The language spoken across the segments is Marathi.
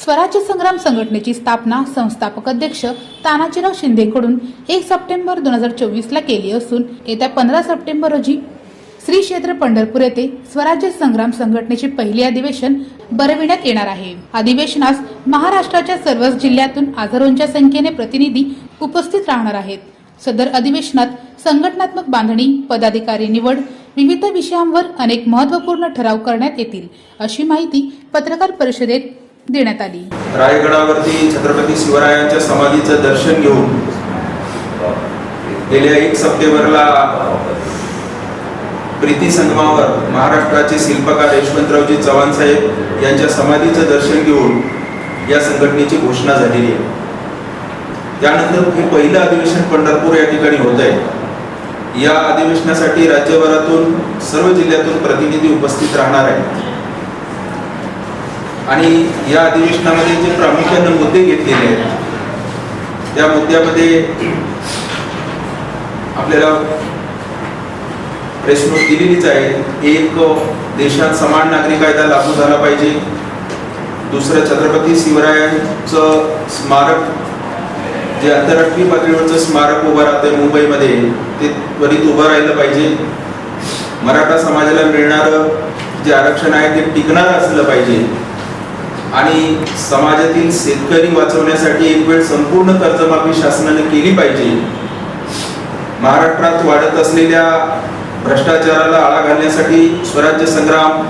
स्वराज्य संग्राम संघटनेची स्थापना संस्थापक अध्यक्ष तानाजीराव शिंदेकडून एक सप्टेंबर दोन हजार चोवीस ला केली असून येत्या पंधरा सप्टेंबर रोजी श्री क्षेत्र पंढरपूर येथे स्वराज्य संग्राम संघटनेचे पहिले अधिवेशन भरविण्यात येणार आहे. अधिवेशनास महाराष्ट्राच्या सर्वच जिल्ह्यातून हजारोंच्या संख्येने प्रतिनिधी उपस्थित राहणार आहेत. सदर अधिवेशनात संघटनात्मक बांधणी पदाधिकारी निवड विविध विषयांवर अनेक महत्त्वपूर्ण ठराव करण्यात येतील अशी माहिती पत्रकार परिषदेत देण्यात आली. रायगडावरती छत्रपती शिवरायांच्या समाधीचं दर्शन घेऊन गेल्या एक सप्टेंबरला प्रीती संगमावर महाराष्ट्राचे शिल्पकार यशवंतरावजी चव्हाण साहेब यांच्या समाधीचं दर्शन घेऊन या संघटनेची घोषणा झालेली आहे. त्यानंतर हे पहिलं अधिवेशन पंढरपूर या ठिकाणी होत आहे. या अधिवेशनासाठी राज्यभरातून सर्व जिल्ह्यातून प्रतिनिधी उपस्थित राहणार आहेत. आणि या अधिवेशनामध्ये जे प्रामुख्याने मुद्दे घेतलेले आहेत त्या मुद्द्यामध्ये आपल्याला प्रेस नोट दिलेलीच आहे. एक देशात समान नागरी कायदा लागू झाला पाहिजे. दुसरं छत्रपती शिवरायांचं स्मारक जे आंतरराष्ट्रीय पातळीवरचं स्मारक उभं राहतंय मुंबईमध्ये ते त्वरित उभं राहिलं पाहिजे. मराठा समाजाला मिळणारं जे आरक्षण आहे ते टिकणारं असलं पाहिजे. आणि समाजातील शेतकरी वाचवण्यासाठी एक वेळ संपूर्ण कर्जमाफी शासनाने केली पाहिजे. महाराष्ट्रात वाढत असलेल्या भ्रष्टाचाराला आळा घालण्यासाठी स्वराज्य संग्राम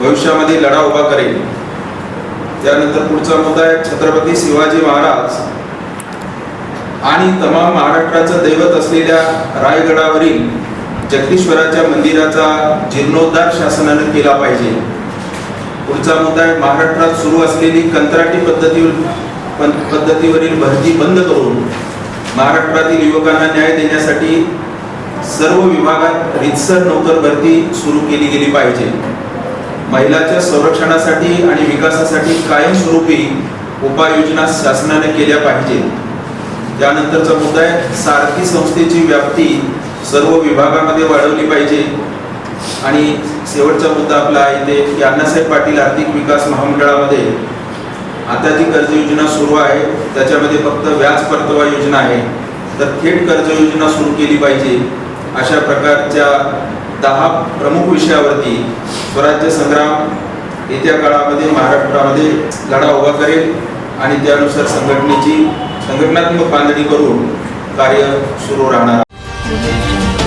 भविष्यामध्ये लढा उभा करेल. त्यानंतर पुढचा मुद्दा आहे छत्रपती शिवाजी महाराज आणि तमाम महाराष्ट्राचं दैवत असलेल्या रायगडावरील जगदीश्वराच्या मंदिराचा जीर्णोद्धार शासनाने केला पाहिजे. पुढचा मुद्दा आहे महाराष्ट्रात सुरू असलेली कंत्राटी पद्धतीवर पद्धतीवरील भरती बंद करून महाराष्ट्रातील युवकांना न्याय देण्यासाठी सर्व विभागात रितसर नोकर भरती सुरू केली गेली पाहिजे. महिलाच्या संरक्षणासाठी आणि विकासासाठी कायमस्वरूपी उपाययोजना शासनाने केल्या पाहिजेत त्यानंतरचा मुद्दा आहे सारथी संस्थेची व्याप्ती सर्व विभागामध्ये वाढवली पाहिजे. आणि शेवटचा मुद्दा आपला आहे ते की अण्णासाहेब पाटील आर्थिक विकास महामंडळामध्ये आता जी कर्ज योजना सुरू आहे. त्याच्यामध्ये फक्त व्याज परतवा योजना आहे. तर थेट कर्ज योजना सुरू केली पाहिजे. अशा प्रकारच्या दहा प्रमुख विषयावरती स्वराज्य संग्राम येत्या काळामध्ये महाराष्ट्रामध्ये लढा उभा करेल आणि त्यानुसार संघटनेची संघटनात्मक बांधणी करून कार्य सुरू राहणार आहे.